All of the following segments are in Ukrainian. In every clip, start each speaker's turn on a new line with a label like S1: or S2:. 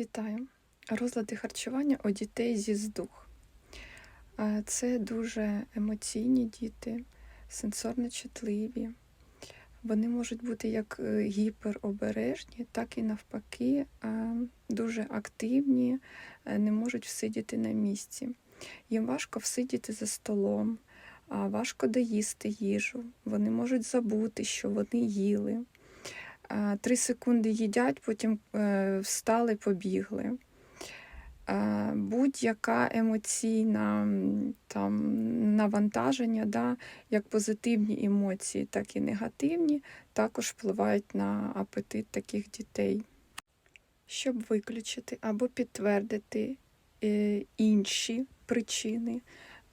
S1: Вітаю! Розлади харчування у дітей зі здух. Це дуже емоційні діти, сенсорно чутливі. Вони можуть бути як е, гіперобережні, так і навпаки дуже активні, е, не можуть всидіти на місці. Їм важко всидіти за столом, важко доїсти їжу. Вони можуть забути, що вони їли. Е, Три секунди їдять, потім е, встали, побігли. Е, Будь-яка емоційна там, навантаження, да, як позитивні емоції, так і негативні, також впливають на апетит таких дітей. Щоб виключити або підтвердити інші причини,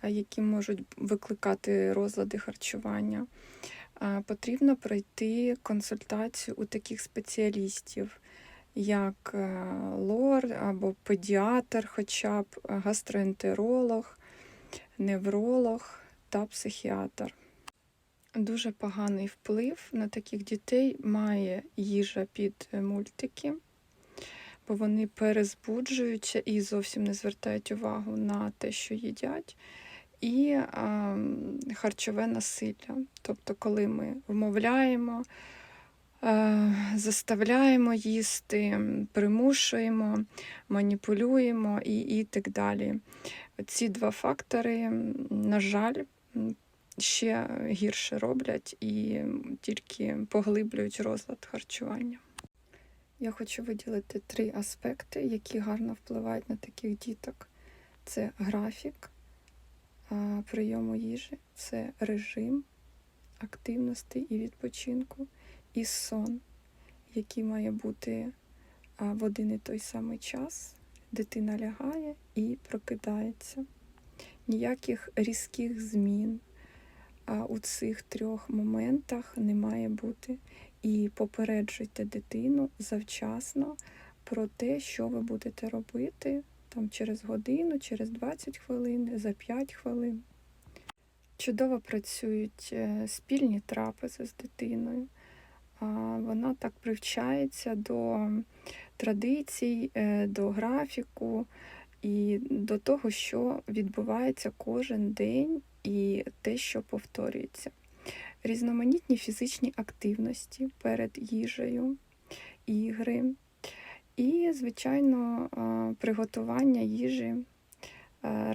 S1: які можуть викликати розлади харчування, потрібно пройти консультацію у таких спеціалістів, як е, лор або педіатр, хоча б е, гастроентеролог, невролог та психіатр. Дуже поганий вплив на таких дітей має їжа під е, мультики, бо вони перезбуджуються і зовсім не звертають увагу на те, що їдять, і а, харчове насилля. Тобто, коли ми вмовляємо, е, заставляємо їсти, примушуємо, маніпулюємо і, і так далі. Ці два фактори, на жаль, ще гірше роблять і тільки поглиблюють розлад харчування. Я хочу виділити три аспекти, які гарно впливають на таких діток: це графік а, прийому їжі, це режим активності і відпочинку, і сон, який має бути в один і той самий час. Дитина лягає і прокидається. Ніяких різких змін у цих трьох моментах не має бути. І попереджуйте дитину завчасно про те, що ви будете робити там через годину, через 20 хвилин, за 5 хвилин. Чудово працюють е, спільні трапези з дитиною. Вона так привчається до традицій, е, до графіку і до того, що відбувається кожен день і те, що повторюється. Різноманітні фізичні активності перед їжею, ігри і, звичайно, приготування їжі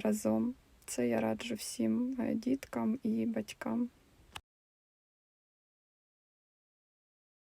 S1: разом. Це я раджу всім е, діткам і батькам.